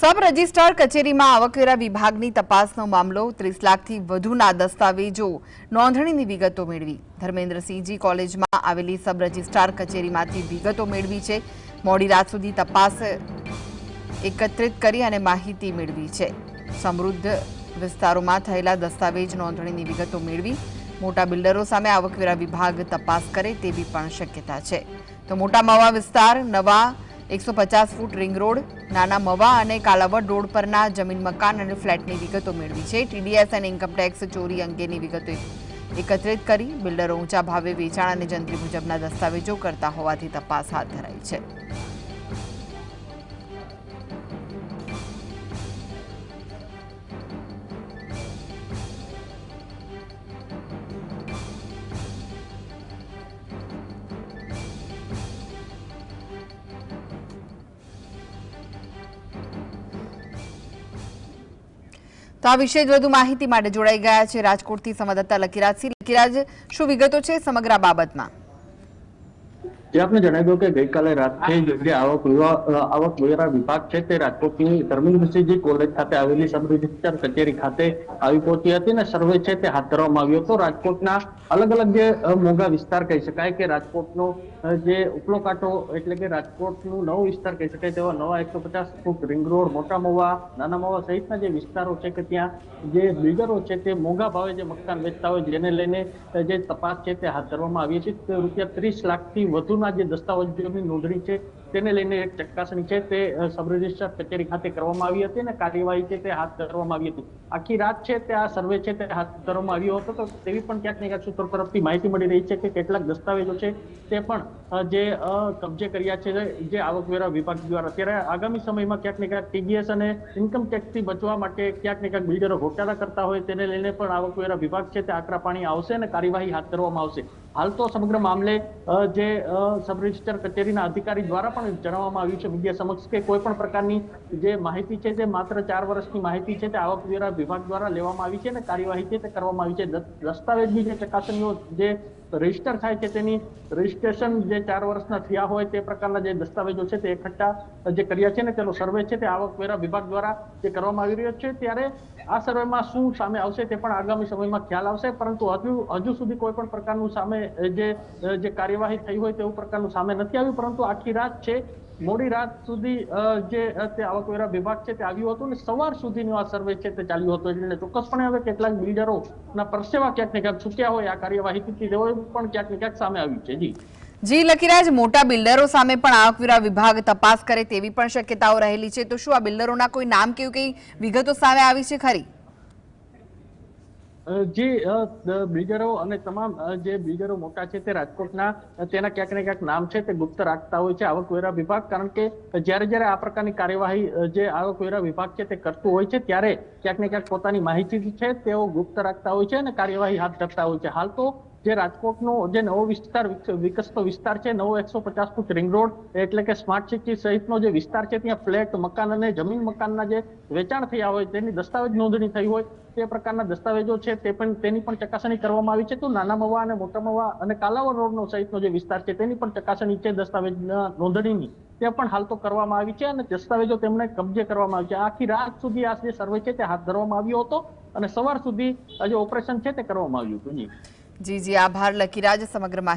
Sub registrar કચેરીમાં આવકવેરા વિભાગની તપાસનો મામલો, ત્રીસ લાખથી વધુના દસ્તાવેજો, નોંધણીની વિગતો મેળવી. ધર્મેન્દ્રસિંહજી કોલેજમાં આવેલી સબ રજિસ્ટ્રાર કચેરીમાંથી વિગતો મેળવી છે. મોડી રાત સુધી તપાસ એકત્રિત કરી અને માહિતી મેળવી છે. સમૃદ્ધ વિસ્તારોમાં થયેલા દસ્તાવેજ નોંધણીની વિગતો મેળવી. મોટા બિલ્ડરો સામે આવકવેરા વિભાગ તપાસ કરે તેવી પણ શક્યતા છે. તો મોટા મવા વિસ્તાર, નવા એકસો પચાસ ફૂટ રિંગ રોડ, નાના મવા અને કાલાવડ રોડ પરના જમીન, મકાન અને ફ્લેટની વિગતો મેળવી છે. ટીડીએસ અને ઇન્કમટેક્સ ચોરી અંગેની વિગતો એકત્રિત કરી બિલ્ડરો ઊંચા ભાવે વેચાણ અને જંત્રી મુજબના દસ્તાવેજો કરતા હોવાથી તપાસ હાથ ધરાઈ છે. તો આ વિશે વધુ માહિતી માટે જોડાઈ ગયા છે રાજકોટથી સંવાદદાતા લકીરાજસિંહ લકીરાજ, શું વિગતો છે સમગ્ર બાબતમાં? જે આપને જણાવ્યું કે ગઈકાલે રાતથી જે આવક આવક વેરા વિભાગ છે તે રાજકોટની ધર્મેન્દ્રસિંહજી કોલેજ ખાતે આવેલી સબ રજિસ્ટર કચેરી ખાતે આવી પહોંચી હતી અને સર્વે છે તે હાથ ધરવામાં આવ્યો હતો. રાજકોટના અલગ અલગ જે મોંઘા વિસ્તાર કહી શકાય કે રાજકોટનો જે ઉપલો કાંટો એટલે કે રાજકોટનું નવો વિસ્તાર કહી શકાય તેવા નવા એકસો પચાસ ફૂટ રિંગ રોડ, મોટા મોવા, નાના મવા સહિતના જે વિસ્તારો છે કે ત્યાં જે બિલ્ડરો છે તે મોંઘા ભાવે જે મકાન વેચતા હોય જેને લઈને જે તપાસ છે તે હાથ ધરવામાં આવી છે. રૂપિયા ત્રીસ લાખથી વધુના જે દસ્તાવેજોની નોંધણી છે તેને લઈને એક ચકાસણી છે તે સબ રજિસ્ટ્રાર કચેરી ખાતે કરવામાં આવી હતી અને કાર્યવાહી છે તે હાથ ધરવામાં આવી હતી. આખી રાત છે તે આ સર્વે છે તે હાથ ધરવામાં આવ્યો હતો, તો તેવી પણ ક્યાંક ને ક્યાંક સૂત્રો તરફથી માહિતી મળી રહી છે કે કેટલાક દસ્તાવેજો છે તે પણ જે કબજે કર્યા છે, જે આવકવેરા વિભાગ દ્વારા. ત્યારે આગામી સમયમાં ક્યાંક ને ક્યાંક ટીડીએસ અને ઇન્કમ ટેક્સથી બચવા માટે ક્યાંક ને ક્યાંક બિલ્ડરો ઘોટાળા કરતા હોય તેને લઈને પણ આવકવેરા વિભાગ છે તે આકરા પાણી આવશે અને કાર્યવાહી હાથ ધરવામાં આવશે. હાલ તો સમગ્ર મામલે જે સબ રજિસ્ટર કચેરીના અધિકારી દ્વારા પણ જણાવવામાં આવ્યું છે મીડિયા સમક્ષ કે કોઈ પણ પ્રકારની જે માહિતી છે તે માત્ર ચાર વર્ષની માહિતી છે તે આવકવેરા વિભાગ દ્વારા લેવામાં આવી છે અને કાર્યવાહી છે તે કરવામાં આવી છે. દસ્તાવેજની જે ચકાસણીઓ જે રજિસ્ટર થાય છે તેની રજીસ્ટ્રેશન જે ચાર વર્ષના થયા હોય તે પ્રકારના જે દસ્તાવેજો છે તે એકઠા જે કર્યા છે ને તેનો સર્વે છે તે આવકવેરા વિભાગ દ્વારા જે કરવામાં આવી રહ્યો છે ત્યારે આ સર્વેમાં શું સામે આવશે તે પણ આગામી સમયમાં ખ્યાલ આવશે. પરંતુ હજુ હજુ સુધી કોઈ પણ પ્રકારનું સામે જે કાર્યવાહી થઈ હોય તેવું પ્રકારનું સામે નથી આવ્યું, પરંતુ આખી રાત છે, મોડી રાત સુધી જે તે આવકવેરા વિભાગ છે તે આવ્યું હતું અને સવાર સુધીનો આ સર્વે છે તે ચાલ્યું હતું. એટલે ચોક્કસપણે હવે કેટલાક બિલ્ડરોના પરસેવા ક્યાંક ને ક્યાંક ચૂક્યા હોય, આ કાર્યવાહીથી તેઓ પણ ક્યાંક ને ક્યાંક સામે આવ્યું છે. જી. જી, લકીરાજ, મોટા બિલ્ડરો સામે પણ આવકવેરા વિભાગ તપાસ કરે તેવી પણ શક્યતાઓ રહેલી છે. તો શું આ બિલ્ડરોના કોઈ નામ કેવું કઈ વિગતો સામે આવી છે ખરી? જે બિલ્ડરો અને તમામ જે બિલ્ડરો મોટા છે તે રાજકોટના તેના ક્યાંક ને ક્યાંક નામ છે તે ગુપ્ત રાખતા હોય છે આવકવેરા વિભાગ, કારણ કે જ્યારે જ્યારે આ પ્રકારની કાર્યવાહી જે આવકવેરા વિભાગ છે તે કરતું હોય છે ત્યારે ક્યાંક ને ક્યાંક પોતાની માહિતી છે તેઓ ગુપ્ત રાખતા હોય છે અને કાર્યવાહી હાથ ધરતા હોય છે. હાલ તો જે રાજકોટનો જે નવો વિસ્તાર વિકસતો વિસ્તાર છે, નવો એકસો પચાસ ફૂટ રિંગ રોડ એટલે કે સ્માર્ટ સિટી સહિતનો જે વિસ્તાર છે, ત્યાં ફ્લેટ, મકાન અને જમીન મકાનના જે વેચાણ થયા હોય, તેની દસ્તાવેજ નોંધણી થઈ હોય, તે પ્રકારના દસ્તાવેજો છે, તે પણ, તેની પણ ચકાસણી કરવામાં આવી છે. તો નાના મવા અને મોટા મવા અને કાલાવર રોડનો સહિતનો જે વિસ્તાર છે, તેની પણ ચકાસણી છે દસ્તાવેજ નોંધણીની. તે પણ હાલ તો કરવામાં આવી છે અને દસ્તાવેજો તેમણે કબજે કરવામાં આવી છે. આખી રાત સુધી આ જે સર્વે છે, તે હાથ ધરવામાં આવ્યો હતો અને સવાર સુધી જે ઓપરેશન છે, તે કરવામાં આવ્યું હતું. જી. જી જી આભાર. લકીરાજ સમગ્ર માહિતી